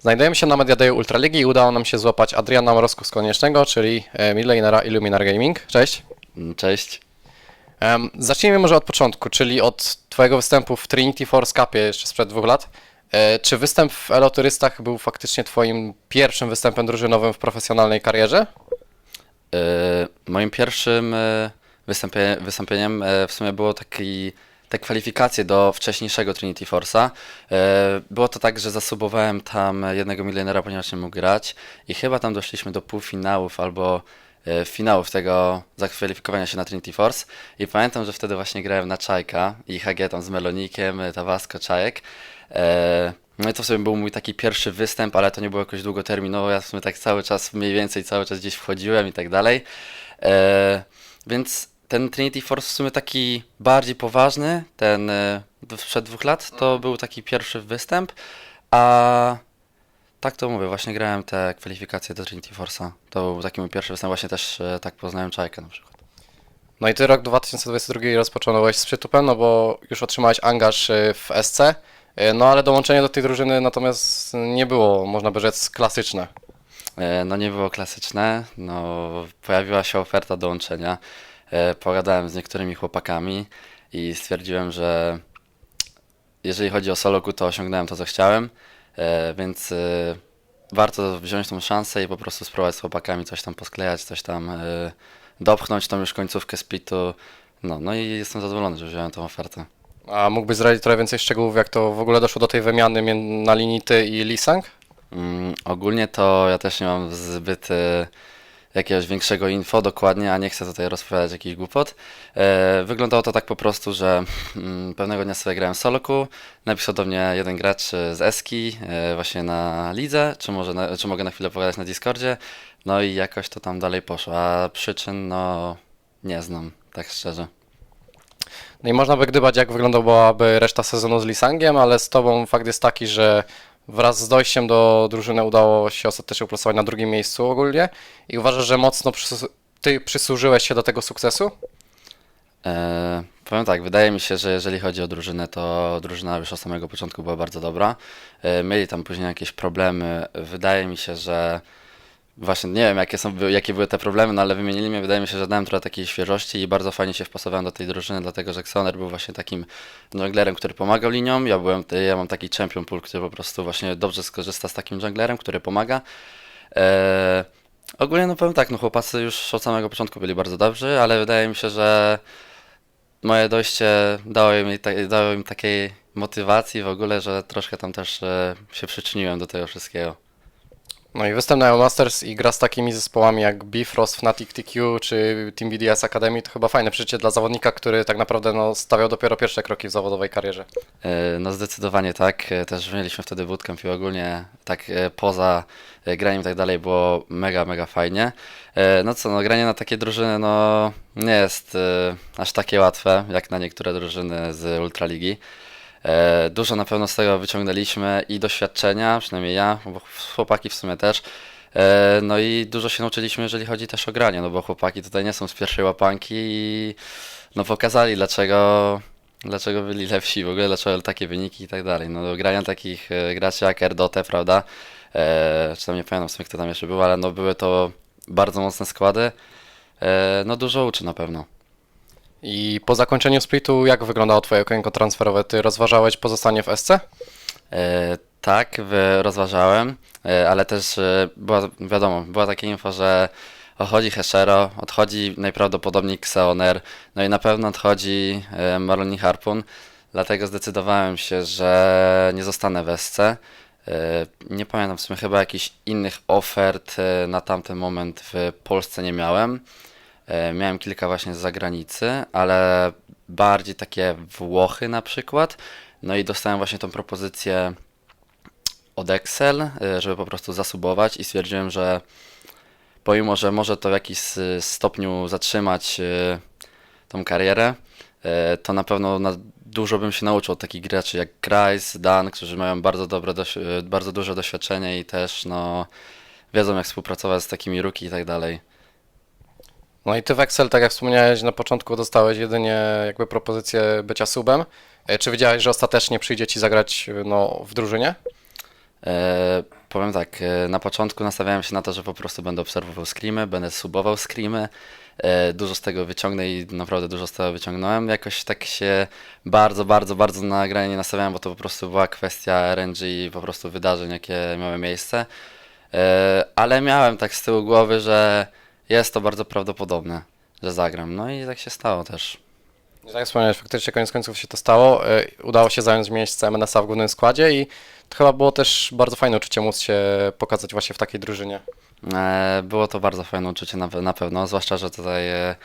Znajdujemy się na Mediadeju Ultraligi i udało nam się złapać Adriana Mrozku z Koniecznego, czyli e, midlanera Illuminar Gaming. Cześć. Mm, Cześć. Em, zacznijmy może od początku, czyli od Twojego występu w Trinity Force Cupie jeszcze sprzed dwóch lat. E, czy występ w Eloturystach był faktycznie Twoim pierwszym występem drużynowym w profesjonalnej karierze? E, Moim pierwszym e, występie, wystąpieniem e, w sumie było taki, te kwalifikacje do wcześniejszego Trinity Force'a. E, Było to tak, że zasubowałem tam jednego milionera, ponieważ nie mógł grać i chyba tam doszliśmy do półfinałów albo e, finałów tego zakwalifikowania się na Trinity Force i pamiętam, że wtedy właśnie grałem na Czajka i HG tam z Melonikiem, e, Tawasko, Czajek. No i to w sumie był mój taki pierwszy występ, ale to nie było jakoś długoterminowo. Ja w sumie tak cały czas, mniej więcej cały czas gdzieś wchodziłem i tak dalej. Więc ten Trinity Force w sumie taki bardziej poważny, ten e, sprzed dwóch lat, to był taki pierwszy występ, a tak to mówię, właśnie grałem te kwalifikacje do Trinity Force'a. To był taki mój pierwszy występ, właśnie też e, tak poznałem Czajkę na przykład. No i Ty rok 2022 rozpocząłeś z przytupem, no bo już otrzymałeś angaż e, w SC, no ale dołączenie do tej drużyny natomiast nie było, można by rzec, klasyczne. No nie było klasyczne, no pojawiła się oferta dołączenia. E, Pogadałem z niektórymi chłopakami i stwierdziłem, że jeżeli chodzi o soloku, to osiągnąłem to, co chciałem, e, więc e, warto wziąć tą szansę i po prostu spróbować z chłopakami coś tam posklejać, coś tam dopchnąć tą już końcówkę splitu. No, no i jestem zadowolony, że wziąłem tą ofertę. A mógłbyś zdradzić trochę więcej szczegółów, jak to w ogóle doszło do tej wymiany na linii Ty i Lisang? Mm, ogólnie to ja też nie mam zbyt jakiegoś większego info dokładnie, a nie chcę tutaj rozpowiadać jakichś głupot. E, wyglądało to tak po prostu, że mm, pewnego dnia sobie grałem soloku, napisał do mnie jeden gracz e, z Eski e, właśnie na lidze, czy, może na, czy mogę na chwilę pogadać na Discordzie, no i jakoś to tam dalej poszło, a przyczyn no nie znam, tak szczerze. No i można by gdybać, jak wyglądałaby reszta sezonu z Lisangiem, ale z Tobą fakt jest taki, że wraz z dojściem do drużyny udało się ostatecznie uplasować na drugim miejscu ogólnie i uważasz, że mocno Ty przysłużyłeś się do tego sukcesu? E, powiem tak, wydaje mi się, że jeżeli chodzi o drużynę, to drużyna już od samego początku była bardzo dobra. E, mieli tam później jakieś problemy. Wydaje mi się, że właśnie nie wiem, jakie, są, jakie były te problemy, no ale wymienili mnie. Wydaje mi się, że dałem trochę takiej świeżości i bardzo fajnie się wpasowałem do tej drużyny, dlatego że Xoner był właśnie takim junglerem, który pomagał liniom. Ja, byłem, ja mam taki champion pool, który po prostu właśnie dobrze skorzysta z takim junglerem, który pomaga. E, ogólnie no powiem tak, no chłopacy już od samego początku byli bardzo dobrzy, ale wydaje mi się, że moje dojście dało im, dało im takiej motywacji w ogóle, że troszkę tam też e, się przyczyniłem do tego wszystkiego. No i występ na EU Masters i gra z takimi zespołami jak Bifrost, Fnatic TQ czy Team BDS Academy to chyba fajne przeżycie dla zawodnika, który tak naprawdę no, stawiał dopiero pierwsze kroki w zawodowej karierze. E, No zdecydowanie tak. E, Też mieliśmy wtedy bootcamp i ogólnie tak e, poza graniem i tak dalej było mega, mega fajnie. No co, no granie na takie drużyny no nie jest aż takie łatwe jak na niektóre drużyny z Ultraligi. E, Dużo na pewno z tego wyciągnęliśmy i doświadczenia, przynajmniej ja, bo chłopaki w sumie też. E, No i dużo się nauczyliśmy, jeżeli chodzi też o granie, no bo chłopaki tutaj nie są z pierwszej łapanki i no pokazali dlaczego, dlaczego byli lepsi, w ogóle dlaczego takie wyniki i tak dalej. No do grania takich e, graczy jak Erdote, prawda, czy tam nie pamiętam w sumie kto tam jeszcze był, ale no były to bardzo mocne składy. No dużo uczy na pewno. I po zakończeniu splitu, jak wyglądało Twoje okienko transferowe? Ty rozważałeś pozostanie w SC? E, tak, rozważałem, e, ale też e, była, wiadomo, była takie info, że odchodzi Heshero, odchodzi najprawdopodobniej Xeoner, no i na pewno odchodzi e, Marloni Harpun, dlatego zdecydowałem się, że nie zostanę w SC. Nie pamiętam, w sumie chyba jakichś innych ofert na tamten moment w Polsce nie miałem. E, Miałem kilka właśnie z zagranicy, ale bardziej takie Włochy na przykład. No i dostałem właśnie tą propozycję od Excel, y, żeby po prostu zasubować i stwierdziłem, że pomimo, że może to w jakiś s- stopniu zatrzymać tą karierę, to na pewno na dużo bym się nauczył od takich graczy jak Kreis, Dan, którzy mają bardzo dobre, bardzo duże doświadczenie i też no, wiedzą jak współpracować z takimi ruki i tak dalej. No i Ty w Excel, tak jak wspomniałeś na początku, dostałeś jedynie jakby propozycję bycia subem. E, Czy wiedziałeś, że ostatecznie przyjdzie Ci zagrać no, w drużynie? E, powiem tak, e, na początku nastawiałem się na to, że po prostu będę obserwował screamy, będę subował screamy, e, dużo z tego wyciągnę i naprawdę dużo z tego wyciągnąłem. Jakoś tak się bardzo, bardzo, bardzo na granie nie nastawiałem, bo to po prostu była kwestia RNG i po prostu wydarzeń, jakie miały miejsce. E, Ale miałem tak z tyłu głowy, że jest to bardzo prawdopodobne, że zagram. No i tak się stało też. Tak jak wspomniałeś, faktycznie koniec końców się to stało. E, Udało się zająć miejsce MNS-a w głównym składzie i to chyba było też bardzo fajne uczucie móc się pokazać właśnie w takiej drużynie. E, Było to bardzo fajne uczucie na, na pewno, zwłaszcza, że tutaj e,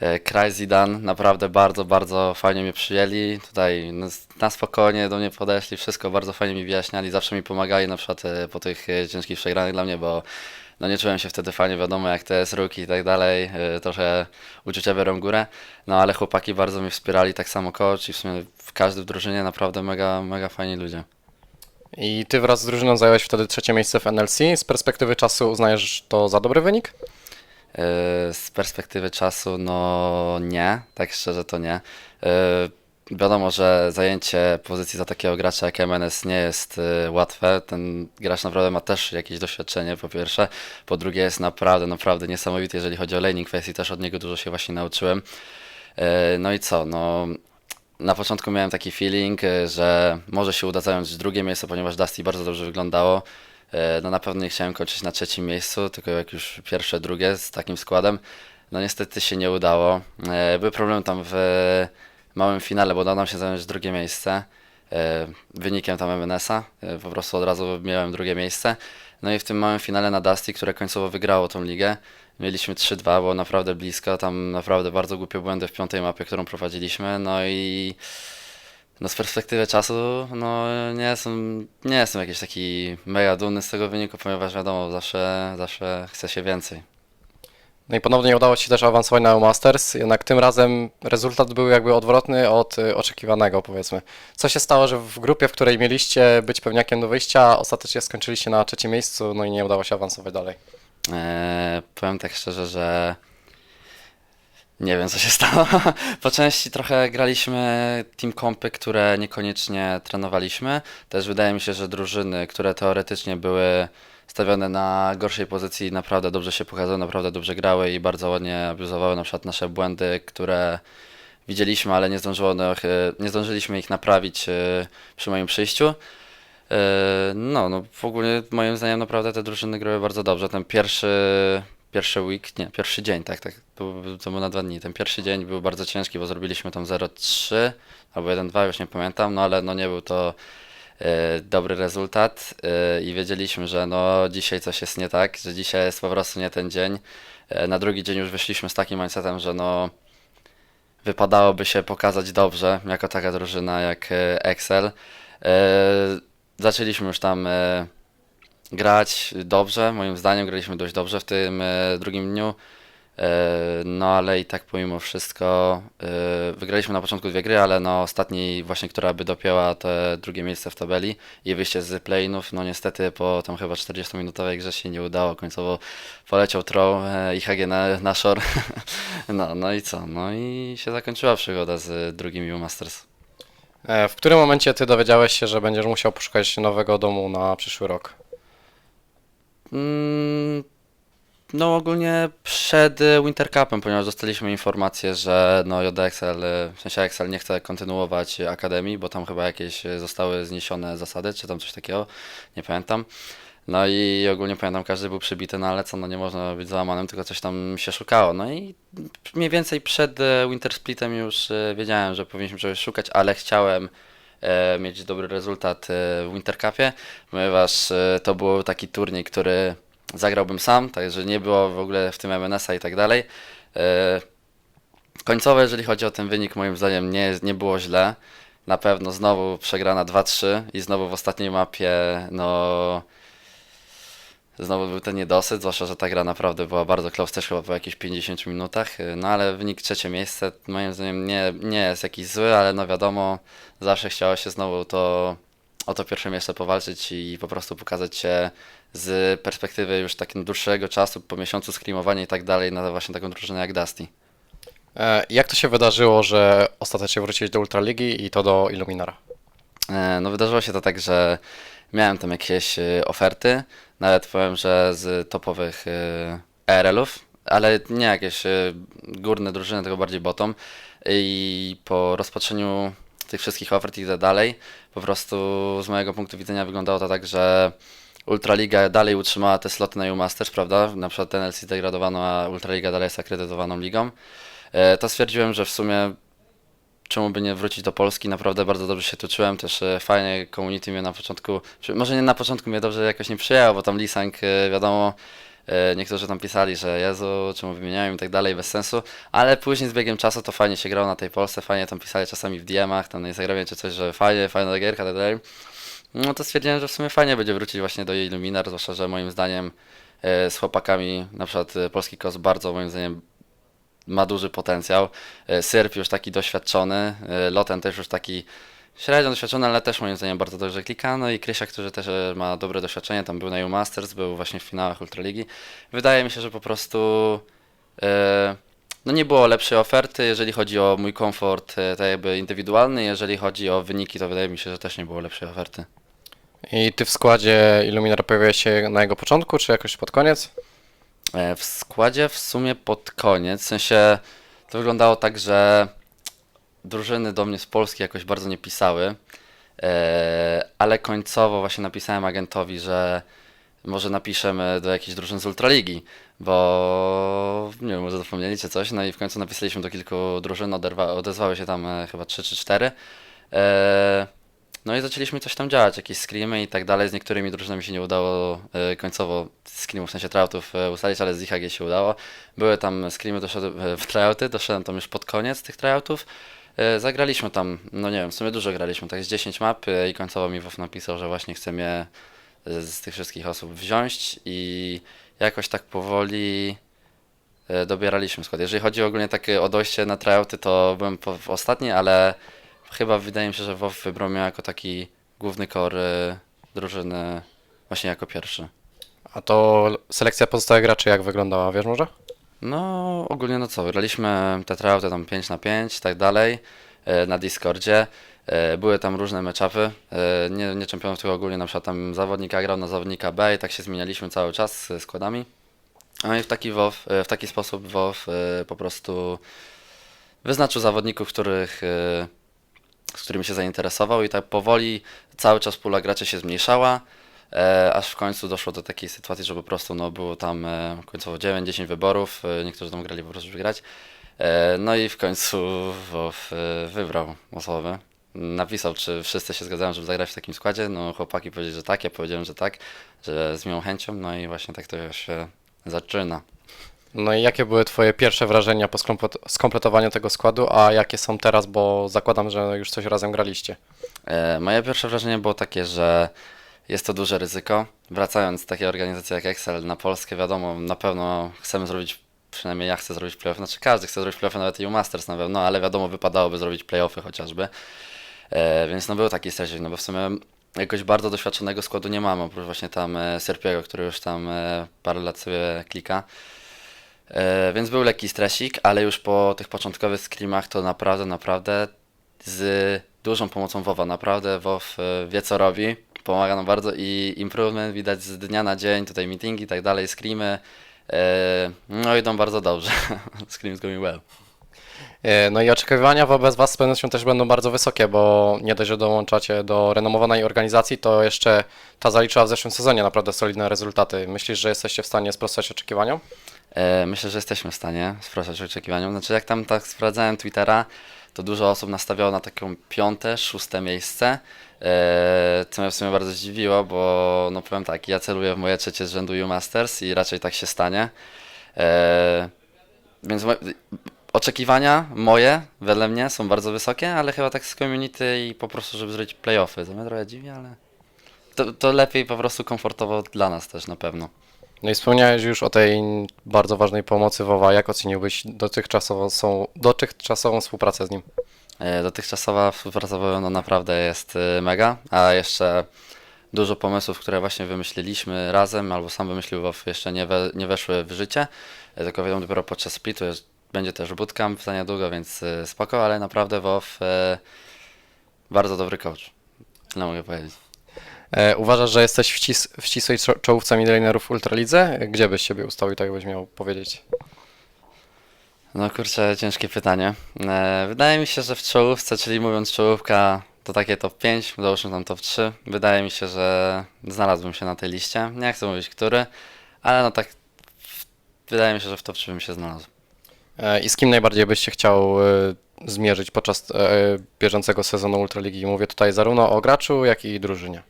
e, Kraj naprawdę bardzo, bardzo fajnie mnie przyjęli. Tutaj s- na spokojnie do mnie podeszli, wszystko bardzo fajnie mi wyjaśniali, zawsze mi pomagali na przykład e, po tych e, ciężkich przegranych dla mnie, bo no nie czułem się wtedy fajnie, wiadomo jak to jest ruki i tak dalej, e, trochę uczucia biorą górę, no ale chłopaki bardzo mnie wspierali, tak samo coach i w sumie w każdy w drużynie naprawdę mega, mega fajni ludzie. I ty wraz z drużyną zająłeś wtedy trzecie miejsce w NLC. Z perspektywy czasu uznajesz to za dobry wynik? E, Z perspektywy czasu, no nie, tak szczerze to nie. E, Wiadomo, że zajęcie pozycji za takiego gracza jak MNS nie jest e, łatwe. Ten gracz naprawdę ma też jakieś doświadczenie, po pierwsze. Po drugie jest naprawdę, naprawdę niesamowity, jeżeli chodzi o laning kwestii, też od niego dużo się właśnie nauczyłem. E, No i co, no na początku miałem taki feeling, e, że może się uda zająć drugie miejsce, ponieważ Dusty bardzo dobrze wyglądało. No na pewno nie chciałem kończyć na trzecim miejscu, tylko jak już pierwsze, drugie z takim składem. No niestety się nie udało. E, Były problemy tam w małym finale, bo udało nam się zająć drugie miejsce. E, Wynikiem tam MNS-a, e, po prostu od razu miałem drugie miejsce. No i w tym małym finale na Dusty, które końcowo wygrało tą ligę, mieliśmy 3-2, było naprawdę blisko, tam naprawdę bardzo głupie błędy w piątej mapie, którą prowadziliśmy, no i no z perspektywy czasu, no nie jestem, nie jestem jakiś taki mega dumny z tego wyniku, ponieważ wiadomo, zawsze, zawsze chce się więcej. No i ponownie udało się też awansować na Masters, jednak tym razem rezultat był jakby odwrotny od y, oczekiwanego, powiedzmy. Co się stało, że w grupie, w której mieliście być pewniakiem do wyjścia, ostatecznie skończyliście na trzecim miejscu, no i nie udało się awansować dalej? Eee, powiem tak szczerze, że nie wiem co się stało. Po części trochę graliśmy team kompy, które niekoniecznie trenowaliśmy. Też wydaje mi się, że drużyny, które teoretycznie były stawione na gorszej pozycji, naprawdę dobrze się pokazały, naprawdę dobrze grały i bardzo ładnie abuzowały na przykład nasze błędy, które widzieliśmy, ale nie, zdążyło, nie zdążyliśmy ich naprawić e, przy moim przyjściu. E, No, no w ogóle moim zdaniem naprawdę te drużyny grały bardzo dobrze. Ten pierwszy, pierwszy week, nie, pierwszy dzień, tak, tak, to, to był na dwa dni. Ten pierwszy dzień był bardzo ciężki, bo zrobiliśmy tam 0-3 albo 1-2, już nie pamiętam, no ale no nie był to e, dobry rezultat e, i wiedzieliśmy, że no dzisiaj coś jest nie tak, że dzisiaj jest po prostu nie ten dzień. E, Na drugi dzień już wyszliśmy z takim mindsetem, że no wypadałoby się pokazać dobrze, jako taka drużyna jak e, Excel. E, Zaczęliśmy już tam e, grać dobrze, moim zdaniem graliśmy dość dobrze w tym e, drugim dniu. E, No ale i tak pomimo wszystko e, wygraliśmy na początku dwie gry, ale no ostatniej właśnie, która by dopięła te drugie miejsce w tabeli i wyjście z playinów, no niestety po tam chyba 40-minutowej grze się nie udało, końcowo poleciał throw e, i HG na, na shore. No, no i co? No i się zakończyła przygoda z drugim U Masters. W którym momencie Ty dowiedziałeś się, że będziesz musiał poszukać nowego domu na przyszły rok? Mm, No ogólnie przed Winter Cupem, ponieważ dostaliśmy informację, że no JXL, y, w sensie Excel nie chce kontynuować Akademii, bo tam chyba jakieś zostały zniesione zasady, czy tam coś takiego, nie pamiętam. No i ogólnie pamiętam, każdy był przybity, no ale co, no nie można być załamanym, tylko coś tam się szukało. No i mniej więcej przed Winter Splitem już e, wiedziałem, że powinniśmy czegoś szukać, ale chciałem e, mieć dobry rezultat e, w Winter Cupie, ponieważ to był taki turniej, który zagrałbym sam, także nie było w ogóle w tym MNS-a i tak dalej. E, Końcowe, jeżeli chodzi o ten wynik, moim zdaniem nie, nie było źle. Na pewno znowu przegrana 2-3 i znowu w ostatniej mapie, no Znowu był ten niedosyt, zwłaszcza, że ta gra naprawdę była bardzo close, też chyba po jakichś 50 minutach, y, no ale wynik trzecie miejsce moim zdaniem nie, nie jest jakiś zły, ale no wiadomo, zawsze chciało się znowu to, o to pierwsze miejsce powalczyć i po prostu pokazać się z perspektywy już takiego dłuższego czasu, po miesiącu screamowania i tak dalej, na właśnie taką drużynę jak Dusty. E, Jak to się wydarzyło, że ostatecznie wróciłeś do Ultraligi i to do Illuminara? E, No wydarzyło się to tak, że miałem tam jakieś y, oferty, nawet powiem, że z topowych ERL-ów, ale nie jakieś górne drużyny, tylko bardziej bottom. I po rozpatrzeniu tych wszystkich ofert i tak dalej, po prostu z mojego punktu widzenia wyglądało to tak, że Ultraliga dalej utrzymała te sloty na U-Masters, prawda? Na przykład NLC zdegradowano, a Ultraliga dalej jest akredytowaną ligą. E, To stwierdziłem, że w sumie czemu by nie wrócić do Polski, naprawdę bardzo dobrze się tu czułem, też e, fajnie community mnie na początku, może nie na początku mnie dobrze jakoś nie przyjęło, bo tam Lisang, e, wiadomo, niektórzy tam pisali, że Jezu, czemu wymieniają i tak dalej, bez sensu, ale później z biegiem czasu to fajnie się grało na tej Polsce, fajnie tam pisali czasami w DM-ach, tam na Instagramie czy coś, że fajnie, fajna gierka tak dalej. No to stwierdziłem, że w sumie fajnie będzie wrócić właśnie do Illuminar, zwłaszcza, że moim zdaniem e, z chłopakami, na przykład e, Polski Kos bardzo moim zdaniem ma duży potencjał. E, Syrp już taki doświadczony, Loten też już taki średnio doświadczony, ale też moim zdaniem bardzo dobrze klika. No i Krysia, który też ma dobre doświadczenie, tam był na U-Masters, był właśnie w finałach Ultraligi. Wydaje mi się, że po prostu no nie było lepszej oferty, jeżeli chodzi o mój komfort tak jakby indywidualny, jeżeli chodzi o wyniki, to wydaje mi się, że też nie było lepszej oferty. I ty w składzie Illuminar pojawiłeś się na jego początku, czy jakoś pod koniec? E, W składzie w sumie pod koniec, w sensie to wyglądało tak, że drużyny do mnie z Polski jakoś bardzo nie pisały, e, ale końcowo właśnie napisałem agentowi, że może napiszemy do jakiejś drużyny z Ultraligi, bo nie wiem, może zapomnieli czy coś, no i w końcu napisaliśmy do kilku drużyn, odezwały się tam e, chyba 3 czy 4. E, no i zaczęliśmy coś tam działać, jakieś screamy i tak dalej. Z niektórymi drużynami się nie udało e, końcowo screamów, w sensie tryoutów e, ustalić, ale z IHG się udało. Były tam screamy, doszedłem e, w tryouty, doszedłem tam już pod koniec tych tryoutów. E, zagraliśmy tam, no nie wiem, w sumie dużo graliśmy, tak z 10 map e, i końcowo mi WoW napisał, że właśnie chce mnie e, z tych wszystkich osób wziąć i jakoś tak powoli e, dobieraliśmy skład. Jeżeli chodzi ogólnie takie o dojście na tryouty, to byłem po, w ostatni, ale chyba wydaje mi się, że WoW wybrał mnie jako taki główny core e, drużyny właśnie jako pierwszy. A to selekcja pozostałych graczy jak wyglądała, wiesz może? No ogólnie no co, graliśmy te tryouty tam 5 na 5 i tak dalej e, na Discordzie. E, Były tam różne meczapy, nie, nie czempionów, tylko ogólnie na przykład tam zawodnika grał na zawodnika B i tak się zmienialiśmy cały czas z składami. No i w taki, WoW, w taki sposób WoW po prostu wyznaczył zawodników, których, z którymi się zainteresował i tak powoli cały czas pula graczy się zmniejszała, e, aż w końcu doszło do takiej sytuacji, że po prostu no, było tam e, końcowo 9-10 wyborów, e, niektórzy tam grali po prostu, żeby grać. E, no i w końcu e, wybrał osobę. Napisał, czy wszyscy się zgadzają, żeby zagrać w takim składzie. No chłopaki powiedzieli, że tak, ja powiedziałem, że tak, że z miłą chęcią, no i właśnie tak to się zaczyna. No i jakie były twoje pierwsze wrażenia po skomplet- skompletowaniu tego składu, a jakie są teraz, bo zakładam, że już coś razem graliście. E, Moje pierwsze wrażenie było takie, że jest to duże ryzyko. Wracając z takiej organizacji jak Excel na Polskę, wiadomo, na pewno chcemy zrobić, przynajmniej ja chcę zrobić playoffy, znaczy każdy chce zrobić playoffy, nawet i Masters na pewno, ale wiadomo, wypadałoby zrobić playoffy chociażby. E, Więc no był taki stresik, no bo w sumie jakoś bardzo doświadczonego składu nie mamy, oprócz właśnie tam e, Serpiego, który już tam e, parę lat sobie klika. E, Więc był lekki stresik, ale już po tych początkowych screamach to naprawdę, naprawdę z dużą pomocą WoWa, naprawdę WoW e, wie co robi, pomaga nam bardzo i improvement widać z dnia na dzień, tutaj meetingi i tak dalej, screamy, e, no idą bardzo dobrze, screams going well. No i oczekiwania wobec was z pewnością też będą bardzo wysokie, bo nie dość, że dołączacie do renomowanej organizacji, to jeszcze ta zaliczyła w zeszłym sezonie naprawdę solidne rezultaty. Myślisz, że jesteście w stanie sprostać oczekiwaniom? E, Myślę, że jesteśmy w stanie sprostać oczekiwaniom. Znaczy, jak tam tak sprawdzałem Twittera, to dużo osób nastawiało na taką piąte, szóste miejsce. E, Co mnie w sumie bardzo zdziwiło, bo no powiem tak, ja celuję w moje trzecie z rzędu U Masters i raczej tak się stanie. E, Więc oczekiwania moje, wedle mnie, są bardzo wysokie, ale chyba tak z community i po prostu, żeby zrobić playoffy. To mnie trochę dziwi, ale to, to lepiej po prostu komfortowo dla nas też na pewno. No i wspomniałeś już o tej bardzo ważnej pomocy WoWa. Jak oceniłbyś dotychczasową, są, dotychczasową współpracę z nim? E, Dotychczasowa współpraca no naprawdę jest e, mega, a jeszcze dużo pomysłów, które właśnie wymyśliliśmy razem, albo sam wymyślił WoW, jeszcze nie, we, nie weszły w życie, e, tylko wiadomo dopiero podczas splitu, będzie też bootcamp za niedługo, więc spoko, ale naprawdę WoW bardzo dobry coach, tyle mogę powiedzieć. E, uważasz, że jesteś w, cis- w ścisłej czo- czołówce midlanerów w Ultralidze? Gdzie byś siebie ustawił, tak byś miał powiedzieć? No kurczę, ciężkie pytanie. E, wydaje mi się, że w czołówce, czyli mówiąc czołówka, to takie top 5, załóżmy tam top 3. Wydaje mi się, że znalazłbym się na tej liście. Nie chcę mówić który, ale no tak w- wydaje mi się, że w top 3 bym się znalazł. E, I z kim najbardziej byś się chciał zmierzyć podczas bieżącego sezonu Ultraligi? Mówię tutaj zarówno o graczu, jak i drużynie.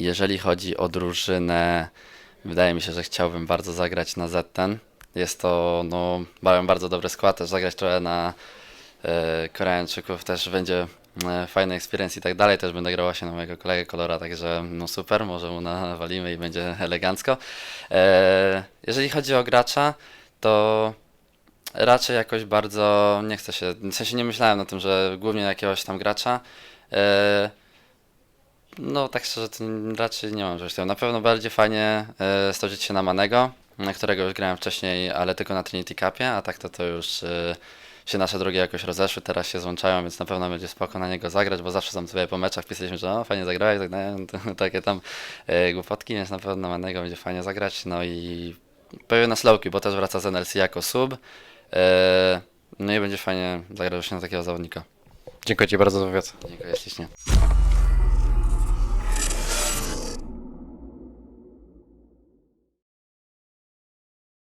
Jeżeli chodzi o drużynę, wydaje mi się, że chciałbym bardzo zagrać na ZTEN. Jest to, no, mają bardzo dobry skład, też zagrać trochę na e, Koreańczyków też będzie e, fajny experience i tak dalej. Też będę grał właśnie na mojego kolegę Kolora, także no super, może mu nawalimy i będzie elegancko. E, jeżeli chodzi o gracza, to raczej jakoś bardzo nie chcę się, w sensie nie myślałem na tym, że głównie jakiegoś tam gracza. E, no, tak szczerze, to raczej nie mam czegoś takiego. Na pewno bardziej fajnie e, stoczyć się na Manego, na którego już grałem wcześniej, ale tylko na Trinity Cupie, a tak to to już e, się nasze drogi jakoś rozeszły, teraz się złączają, więc na pewno będzie spoko na niego zagrać, bo zawsze tam sobie po meczach pisaliśmy, że o, fajnie zagrałeś, tak dalej, to, takie tam e, głupotki, więc na pewno na Manego będzie fajnie zagrać, no i pewnie na Slowki, bo też wraca z NLC jako sub, e, no i będzie fajnie zagrać właśnie na takiego zawodnika. Dziękuję Ci bardzo za wywiad. Dziękuję ślicznie.